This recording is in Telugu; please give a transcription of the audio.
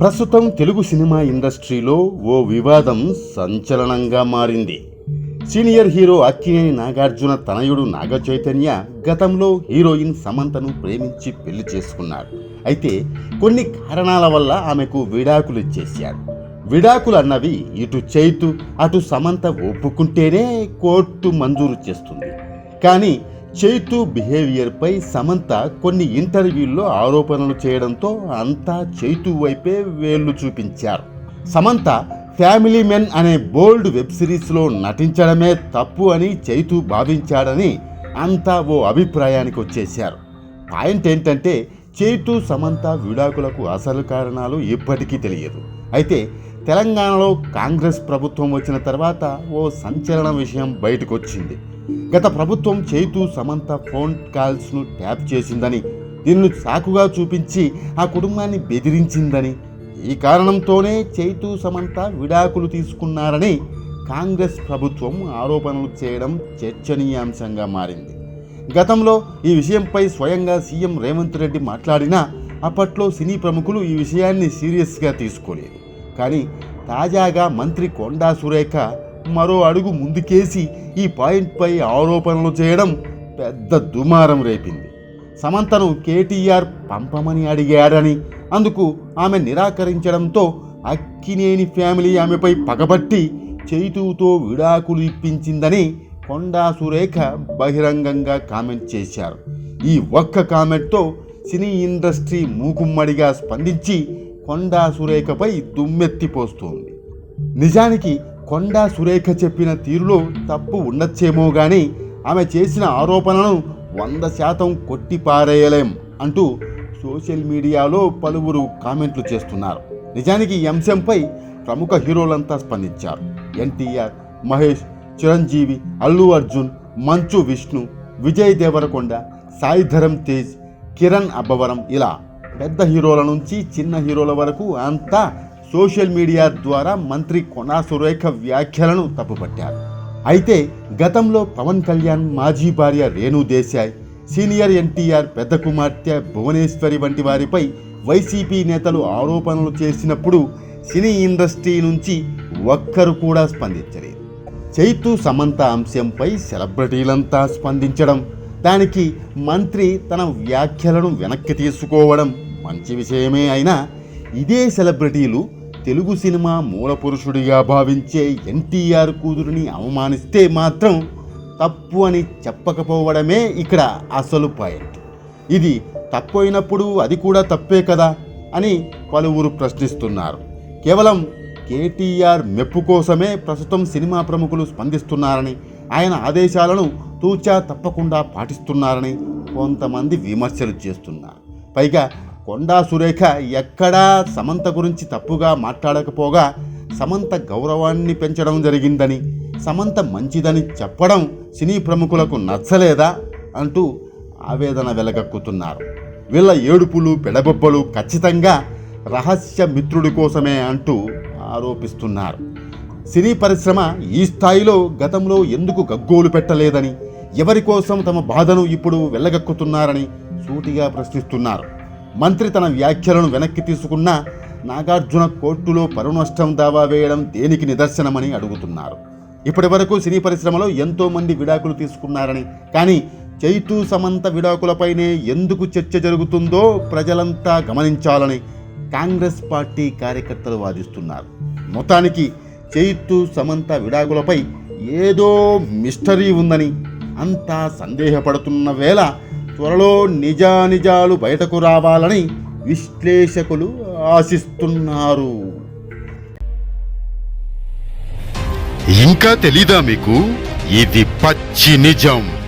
ప్రస్తుతం తెలుగు సినిమా ఇండస్ట్రీలో ఓ వివాదం సంచలనంగా మారింది. సీనియర్ హీరో అక్కినేని నాగార్జున తనయుడు నాగ చైతన్య గతంలో హీరోయిన్ సమంతను ప్రేమించి పెళ్ళి చేసుకున్నాడు అయితే కొన్ని కారణాల వల్ల ఆమెకు విడాకులు ఇచ్చేశాడు విడాకులు అన్నవి ఇటు చైతు అటు సమంత ఒప్పుకుంటేనే కోర్టు మంజూరు చేస్తుంది. కానీ చైతు బిహేవియర్పై సమంత కొన్ని ఇంటర్వ్యూల్లో ఆరోపణలు చేయడంతో అంతా చైతు వైపే వేళ్ళు చూపించారు. సమంత ఫ్యామిలీ మెన్ అనే బోల్డ్ వెబ్ సిరీస్లో నటించడమే తప్పు అని చైతు భావించాడని అంతా ఓ అభిప్రాయానికి వచ్చేశారు. పాయింట్ ఏంటంటే చైతు సమంత విడాకులకు అసలు కారణాలు ఇప్పటికీ తెలియదు. అయితే తెలంగాణలో కాంగ్రెస్ ప్రభుత్వం వచ్చిన తర్వాత ఓ సంచలన విషయం బయటకు వచ్చింది గత ప్రభుత్వం చేతు సమంత ఫోన్ కాల్స్ను ట్యాప్ చేసిందని దీనిని సాకుగా చూపించి ఆ కుటుంబాన్ని బెదిరించిందని ఈ కారణంతోనే చైతు సమంత విడాకులు తీసుకున్నారని కాంగ్రెస్ ప్రభుత్వం ఆరోపణలు చేయడం చర్చనీయాంశంగా మారింది. గతంలో ఈ విషయంపై స్వయంగా సీఎం రేవంత్ రెడ్డి మాట్లాడినా అప్పట్లో సినీ ప్రముఖులు ఈ విషయాన్ని సీరియస్గా తీసుకోలేదు. కానీ తాజాగా మంత్రి కొండా సురేఖ మరో అడుగు ముందుకేసి ఈ పాయింట్పై ఆరోపణలు చేయడం పెద్ద దుమారం రేపింది. సమంతను కేటీఆర్ పంపమని అడిగాడని అందుకు ఆమె నిరాకరించడంతో అక్కినేని ఫ్యామిలీ ఆమెపై పగబట్టి చైతుతో విడాకులు ఇప్పించిందని కొండా సురేఖ బహిరంగంగా కామెంట్ చేశారు. ఈ ఒక్క కామెంట్తో సినీ ఇండస్ట్రీ మూకుమ్మడిగా స్పందించి కొండా సురేఖపై దుమ్మెత్తిపోస్తోంది నిజానికి కొండా సురేఖ చెప్పిన తీరులో తప్పు ఉండొచ్చేమో కానీ ఆమె చేసిన ఆరోపణలను వంద శాతం కొట్టిపారేయలేం అంటూ సోషల్ మీడియాలో పలువురు కామెంట్లు చేస్తున్నారు. నిజానికి ఈ అంశంపై ప్రముఖ హీరోలంతా స్పందించారు. ఎన్టీఆర్ మహేష్ చిరంజీవి అల్లు అర్జున్ మంచు విష్ణు విజయ్ దేవరకొండ సాయిధరం తేజ్ కిరణ్ అబ్బవరం ఇలా పెద్ద హీరోల నుంచి చిన్న హీరోల వరకు అంతా సోషల్ మీడియా ద్వారా మంత్రి కొనా సురేఖ వ్యాఖ్యలను తప్పుపట్టారు. అయితే గతంలో పవన్ కళ్యాణ్ మాజీ భార్య రేణు దేశాయ్ సీనియర్ ఎన్టీఆర్ పెద్ద కుమార్తె భువనేశ్వరి వంటి వారిపై వైసీపీ నేతలు ఆరోపణలు చేసినప్పుడు సినీ ఇండస్ట్రీ నుంచి ఒక్కరు కూడా స్పందించలేదు. చైతు సమంత అంశంపై సెలబ్రిటీలంతా స్పందించడం దానికి మంత్రి తన వ్యాఖ్యలను వెనక్కి తీసుకోవడం మంచి విషయమే అయినా ఇదే సెలబ్రిటీలు తెలుగు సినిమా మూల పురుషుడిగా భావించే ఎన్టీఆర్ కూతురిని అవమానిస్తే మాత్రం తప్పు అని చెప్పకపోవడమే ఇక్కడ అసలు పాయింట్. ఇది తప్పు అయినప్పుడు అది కూడా తప్పే కదా అని పలువురు ప్రశ్నిస్తున్నారు. కేవలం కేటీఆర్ మెప్పు కోసమే ప్రస్తుతం సినిమా ప్రముఖులు స్పందిస్తున్నారని ఆయన ఆదేశాలను తూచా తప్పకుండా పాటిస్తున్నారని కొంతమంది విమర్శలు చేస్తున్నారు. పైగా కొండా సురేఖ ఎక్కడా సమంత గురించి తప్పుగా మాట్లాడకపోగా సమంత గౌరవాన్ని పెంచడం జరిగిందని సమంత మంచిదని చెప్పడం సినీ ప్రముఖులకు నచ్చలేదా అంటూ ఆవేదన వెలగక్కుతున్నారు. వీళ్ళ ఏడుపులు పెడబొబ్బలు ఖచ్చితంగా రహస్య మిత్రుడి కోసమే అంటూ ఆరోపిస్తున్నారు. సినీ పరిశ్రమ ఈ స్థాయిలో గతంలో ఎందుకు గగ్గోలు పెట్టలేదని ఎవరి కోసం తమ బాధను ఇప్పుడు వెళ్ళగక్కుతున్నారని సూటిగా ప్రశ్నిస్తున్నారు. మంత్రి తన వ్యాఖ్యలను వెనక్కి తీసుకున్న నాగార్జున కోర్టులో పరునష్టం దావా వేయడం దేనికి నిదర్శనమని అడుగుతున్నారు. ఇప్పటి వరకు సినీ పరిశ్రమలో ఎంతోమంది విడాకులు తీసుకున్నారని కానీ చైతు సమంత విడాకులపైనే ఎందుకు చర్చ జరుగుతుందో ప్రజలంతా గమనించాలని కాంగ్రెస్ పార్టీ కార్యకర్తలు వాదిస్తున్నారు. మొత్తానికి చైతు సమంత విడాకులపై ఏదో మిస్టరీ ఉందని అంతా సందేహపడుతున్న వేళ త్వరలో నిజానిజాలు బయటకు రావాలని విశ్లేషకులు ఆశిస్తున్నారు. ఇంకా తెలీదా మీకు? ఇది పచ్చి నిజం.